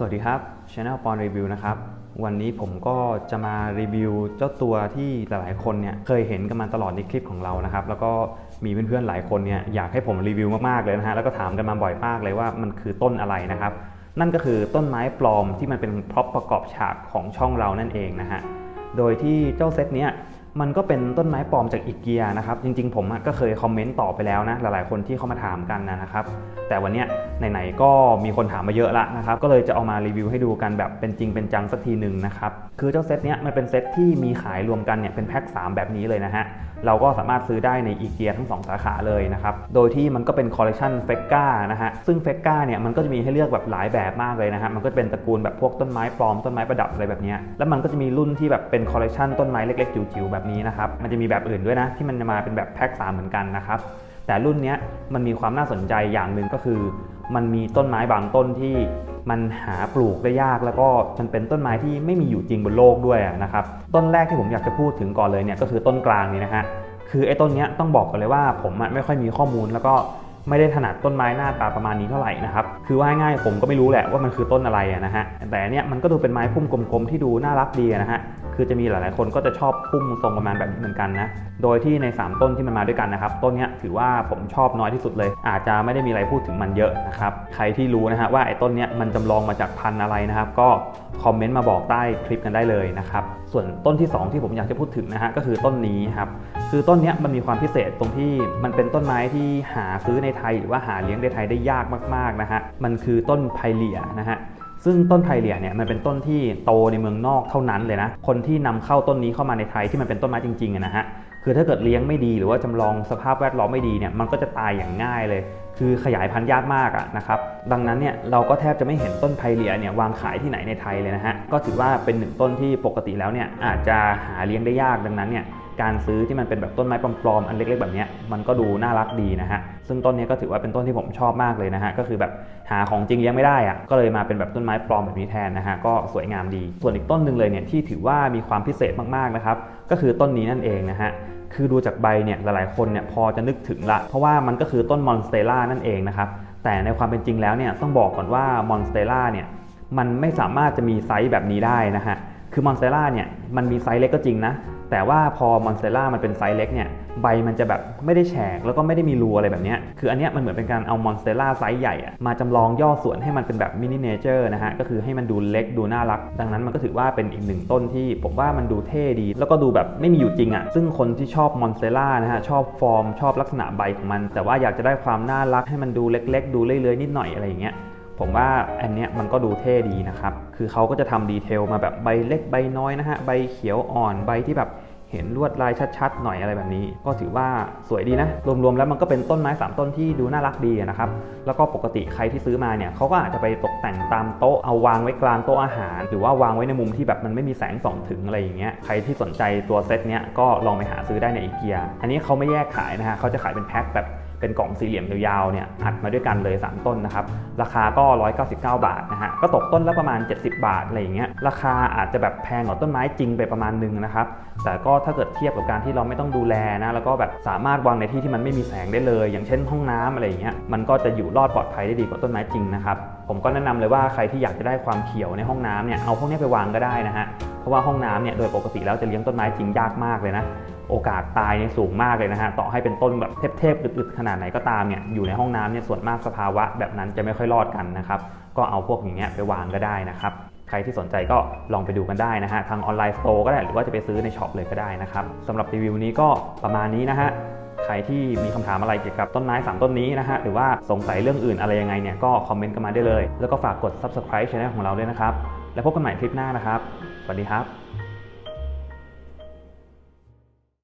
สวัสดีครับ Channel ปอนรีวิวนะครับ วันนี้ผมก็จะมารีวิวเจ้าตัวที่หลายๆคนเนี่ยเคยเห็นกันมาตลอดในคลิปของเรานะครับ แล้วก็มีเพื่อนๆหลายคนเนี่ยอยากให้ผมรีวิวมากๆเลยนะฮะ แล้วก็ถามกันมาบ่อยมากเลยว่ามันคือต้นอะไรนะครับ นั่นก็คือต้นไม้ปลอมที่มันเป็นพร็อพประกอบฉากของช่องเรานั่นเองนะฮะ โดยที่เจ้าเซตเนี้ยมันก็เป็นต้นไม้ปลอมจากอีเกียนะครับ จริงๆ ผมก็เคยคอมเมนต์ตอบไปแล้วนะ หลายๆ คนที่เข้ามาถามกันนะครับ แต่วันนี้ไหนๆก็มีคนถามมาเยอะละนะครับ ก็เลยจะเอามารีวิวให้ดูกันแบบเป็นจริงเป็นจังสักทีหนึ่งนะครับ คือเจ้าเซตเนี้ยมันเป็นเซตที่มีขายรวมกันเนี่ยเป็นแพ็ค3 แบบนี้เลยนะฮะ เราก็สามารถซื้อได้ในอีเกียทั้ง 2 สาขาเลยนะครับ โดยที่มันก็เป็นคอลเลคชันเฟกกานะฮะ ซึ่งเฟกกาเนี่ยมันก็จะมีให้เลือกแบบหลายแบบมากเลยนะฮะ มันก็จะเป็นตระกูลแบบพวกต้นไม้ปลอมต้นไม้ประดับอะไรแบบนี้ แล้วมันก็จะมีรุ่นที่แบบเป็นคอลเลคชันต้นไม้เล็กๆจิ๋วๆแบบนี้นะครับ มันจะมีแบบอื่นด้วยนะที่มันจะมาเป็นแบบแพ็ค3เหมือนกันนะครับ แต่รุ่นนี้มันมีความน่าสนใจอย่างหนึ่งก็คือ มันมีต้นไม้บางต้นที่มันหาปลูกได้ยาก แล้วก็มันเป็นต้นไม้ที่ไม่มีอยู่จริงบนโลกด้วยนะครับต้นแรกที่ผมอยากจะพูดถึงก่อนเลยเนี่ยก็คือต้นกลางนี้นะฮะคือไอ้ต้นนี้ต้องบอกกันเลยว่า ผมไม่ค่อยมีข้อมูลแล้วก็ไม่ได้ถนัดต้นไม้หน้าตาประมาณนี้เท่าไหร่นะครับ คือว่าง่ายๆผมก็ไม่รู้แหละว่ามันคือต้นอะไรนะฮะ แต่เนี้ยมันก็ดูเป็นไม้พุ่มกลมๆที่ดูน่ารักดีนะฮะ คือจะมีหลาย ๆ คนก็จะชอบพุ่มทรงประมาณแบบนี้เหมือนกันนะ โดยที่ใน 3 ต้นที่มันมาด้วยกันนะครับ ต้นนี้ถือว่าผมชอบน้อยที่สุดเลย อาจจะไม่ได้มีอะไรพูดถึงมันเยอะนะครับ ใครที่รู้นะฮะว่าไอ้ต้นนี้มันจำลองมาจากพันธุ์อะไรนะครับ ก็คอมเมนต์มาบอกใต้คลิปกันได้เลยนะครับ ส่วนต้นที่ 2 ที่ผมอยากจะพูดถึงนะฮะก็คือต้นนี้ครับคือต้นนี้มันมีความพิเศษตรงที่มันเป็นต้นไม้ที่หาซื้อในไทย หรือว่าหาเลี้ยงในไทยได้ยากมาก ๆ นะฮะมันคือต้นไพเลียนะฮะ ซึ่งต้นไพเลียเนี่ยมันเป็นต้นที่โตในเมืองนอกเท่านั้นเลยนะ คนที่นำเข้าต้นนี้เข้ามาในไทยที่มันเป็นต้นไม้จริงๆนะฮะ คือถ้าเกิดเลี้ยงไม่ดีหรือว่าจำลองสภาพแวดล้อมไม่ดีเนี่ยมันก็จะตายอย่างง่ายเลย คือขยายพันธุ์ยากมากอะนะครับ ดังนั้นเนี่ยเราก็แทบจะไม่เห็นต้นไพเลียเนี่ยวางขายที่ไหนในไทยเลยนะฮะ ก็ถือว่าเป็นหนึ่งต้นที่ปกติแล้วเนี่ยอาจจะหาเลี้ยงได้ยากดังนั้นเนี่ย การซื้อที่มันเป็นแบบต้นไม้ปลอมๆอันเล็กๆแบบนี้มันก็ดูน่ารักดีนะฮะซึ่งต้นนี้ก็ถือว่าเป็นต้นที่ผมชอบมากเลยนะฮะก็คือแบบหาของจริงเลี้ยงไม่ได้อะก็เลยมาเป็นแบบต้นไม้ปลอมแบบนี้แทนนะฮะก็สวยงามดี ส่วนอีกต้นหนึ่งเลยเนี่ยที่ถือว่ามีความพิเศษมากๆนะครับก็คือต้นนี้นั่นเองนะฮะคือดูจากใบเนี่ยหลายๆคนเนี่ยพอจะนึกถึงละ เพราะว่ามันก็คือต้นมอนสเตล่านั่นเองนะครับแต่ในความเป็นจริงแล้วเนี่ยต้องบอกก่อนว่ามอนสเตล่าเนี่ยมันไม่สามารถจะมีไซส์แบบนี้ได้นะฮะคือมอนสเตล่าเนี่ยมันมีไซส์เล็กก็จริงนะ แต่ว่าพอมอนสเตล่ามันเป็นไซส์เล็กเนี่ยใบมันจะแบบไม่ได้แฉกแล้วก็ไม่ได้มีรูอะไรแบบนี้คืออันเนี้ยมันเหมือนเป็นการเอามอนสเตล่าไซส์ใหญ่มาจำลองย่อส่วนให้มันเป็นแบบมินิเนเจอร์นะฮะก็คือให้มันดูเล็กดูน่ารัก ดังนั้นมันก็ถือว่าเป็นอีกหนึ่งต้นที่ผมว่ามันดูเท่ดี แล้วก็ดูแบบไม่มีอยู่จริงอะซึ่งคนที่ชอบมอนสเตล่านะฮะชอบฟอร์มชอบลักษณะใบของมัน แต่ว่าอยากจะได้ความน่ารักให้มันดูเล็ก ๆ ดูเลื้อยๆนิดหน่อยอะไรอย่างเงี้ย ผมว่าอันเนี้ยมันก็ดูเท่ดีนะครับ คือเขาก็จะทำดีเทลมาแบบใบเล็กใบน้อยนะฮะ ใบเขียวอ่อนใบที่แบบเห็นลวดลายชัดๆ หน่อยอะไรแบบนี้ ก็ถือว่าสวยดีนะ รวมๆ แล้วมันก็เป็นต้นไม้ 3 ต้นที่ดูน่ารักดีนะครับ แล้วก็ปกติใครที่ซื้อมาเนี่ยเขาก็อาจจะไปตกแต่งตามโต๊ะเอาวางไว้กลางโต๊ะอาหาร หรือว่าวางไว้ในมุมที่แบบมันไม่มีแสงส่องถึงอะไรอย่างเงี้ย ใครที่สนใจตัวเซตเนี้ยก็ลองไปหาซื้อได้ในอีเกีย อันนี้เขาไม่แยกขายนะฮะเขาจะขายเป็นแพ็คแบบ เป็นกล่องสี่เหลี่ยมยาวๆเนี่ยอัดมาด้วยกันเลย 3 ต้นนะครับ ราคาก็ 199 บาทนะฮะก็ตกต้นละประมาณ 70 บาทอะไรอย่างเงี้ยราคาอาจจะแบบแพงกว่าต้นไม้จริงไปประมาณนึงนะครับแต่ก็ถ้าเกิดเทียบกับการที่เราไม่ต้องดูแลนะแล้วก็แบบสามารถวางในที่ที่มันไม่มีแสงได้เลย อย่างเช่นห้องน้ำอะไรอย่างเงี้ยมันก็จะอยู่รอดปลอดภัยได้ดีกว่าต้นไม้จริงนะครับผมก็แนะนำเลยว่าใครที่อยากจะได้ความเขียวในห้องน้ำเนี่ยเอาพวกนี้ไปวางก็ได้นะฮะเพราะว่าห้องน้ำเนี่ยโดยปกติแล้วจะเลี้ยงต้นไม้จริงยากมากเลยนะ โอกาสตายเนี่ยสูงมากเลยนะฮะต่อให้เป็นต้นแบบเทพๆอึดๆขนาดไหนก็ตามเนี่ยอยู่ในห้องน้ำเนี่ยส่วนมากสภาวะแบบนั้นจะไม่ค่อยรอดกันนะครับก็เอาพวกอย่างเงี้ยไปวางก็ได้นะครับใครที่สนใจก็ลองไปดูกันได้นะฮะทางออนไลน์สโตร์ก็ได้หรือว่าจะไปซื้อในช็อปเลยก็ได้นะครับสำหรับรีวิวนี้ก็ประมาณนี้นะฮะใครที่มีคำถามอะไรเกี่ยวกับต้นไม้ 3 ต้นนี้นะฮะหรือว่าสงสัยเรื่องอื่นอะไรยังไงเนี่ยก็คอมเมนต์กันมาได้เลย แล้วก็ฝากกด subscribe channel ของเราด้วยนะครับ แล้วพบกันใหม่คลิปหน้านะครับ สวัสดีครับ